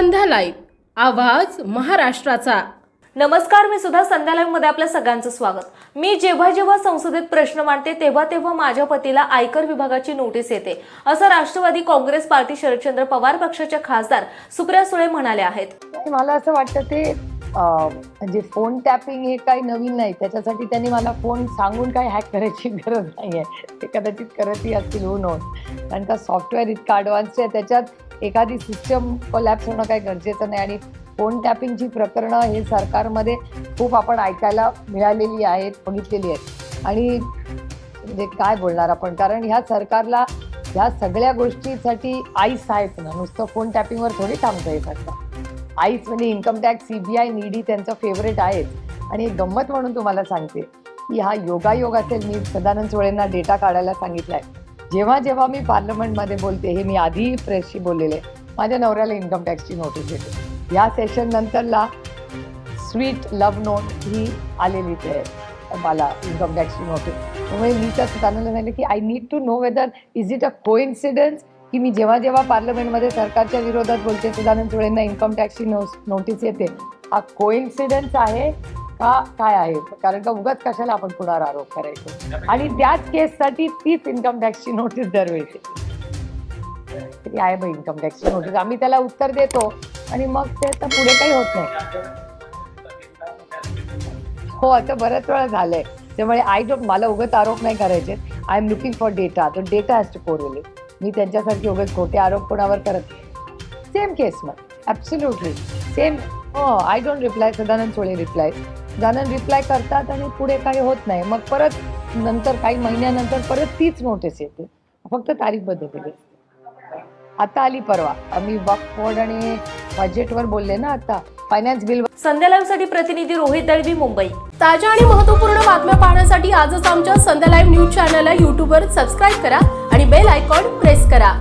संध्या live आवाज महाराष्ट्राचा. नमस्कार मी सुद्धा संध्या लाईव्हमध्ये आपल्या सगळ्यांचं स्वागत. मी जेव्हा जेव्हा संसदेत प्रश्न मांडते तेव्हा तेव्हा माझ्या पतीला आयकर विभागाची नोटीस येते. असं राष्ट्रवादी काँग्रेस पार्टी शरदचंद्र पवार पक्षाच्या खासदार सुप्रिया सुळे म्हणाल्या आहेत. मला असं वाटतं ते म्हणजे फोन टॅपिंग हे काही नवीन नाही. त्याच्यासाठी त्यांनी मला फोन सांगून काही हॅक करायची गरज नाही आहे ते कदाचित करतही असतील हो कारण का सॉफ्टवेअर इतकं ॲडव्हान्स आहे त्याच्यात एखादी सिस्टम कोलॅप्स होणं काही गरजेचं नाही आणि फोन टॅपिंगची प्रकरणं हे सरकारमध्ये खूप आपण ऐकायला मिळालेली आहेत बघितलेली आहेत. आणि म्हणजे काय बोलणार आपण? कारण ह्या सरकारला ह्या सगळ्या गोष्टीसाठी आईस आहेत ना. नुसतं फोन टॅपिंगवर थोडी थांबता येत असतं. आईस म्हणजे इन्कम टॅक्स सीबीआय नीडी त्यांचं फेवरेट आहेच आणि एक गंमत म्हणून तुम्हाला सांगते की हा योगायोग असेल मी सदानंद सोळेंना डेटा काढायला सांगितला आहे जेव्हा जेव्हा मी पार्लमेंटमध्ये बोलते हे मी आधी प्रेसशी बोललेले माझ्या नवऱ्याला इन्कम टॅक्सची नोटीस येते. या सेशन नंतरला स्वीट लव्ह नोट ही आलेलीच आहे मला इन्कम टॅक्सची नोटीस त्यामुळे मी तर सदानंदला सांगितलं की I need to know whether is it a coincidence की मी जेव्हा जेव्हा पार्लमेंटमध्ये सरकारच्या विरोधात बोलते सदानंद सोळेंना इन्कम टॅक्सची नो नोटीस येते. हा कोइन्सिडन्स आहे का काय आहे? कारण का उगाच कशाला आपण कुणावर आरोप करायचो? आणि त्याच केससाठी तीच इन्कम टॅक्सची नोटीस दरवेळी तरी आहे बघ इन्कम टॅक्सची नोटीस आम्ही त्याला उत्तर देतो आणि मग ते तर पुढे काही होत नाही. हो आता बऱ्याच वेळा झालंय. त्यामुळे आय डोंट मला उगत आरोप नाही करायचे I am looking for data तो डेटा हॅज टू कोरिलेट मी त्यांच्यासारखे उगाच खोटे आरोप कोणावर करत सेम केस मग. ॲब्सोल्युटली सेम हो I don't reply Sadanand Sole reply जाणं रिप्लाय करतात आणि पुढे काही होत नाही. मग परत नंतर काही महिन्यानंतर परत तीच नोटीस येते. फक्त तारीख बदललेली आता आली परवा. आम्ही वक्फ बोर्ड आणि बजेटवर बोलले ना आता. फायनान्स बिल संध्या लाईव्हसाठी प्रतिनिधी रोहित दळवी मुंबई. ताज्या आणि महत्त्वपूर्ण बातम्या पाहण्यासाठी आजच आमच्या संध्या लाईव्ह न्यूज चॅनलला यूट्यूबवर सबस्क्राईब करा आणि बेल आयकॉन प्रेस करा.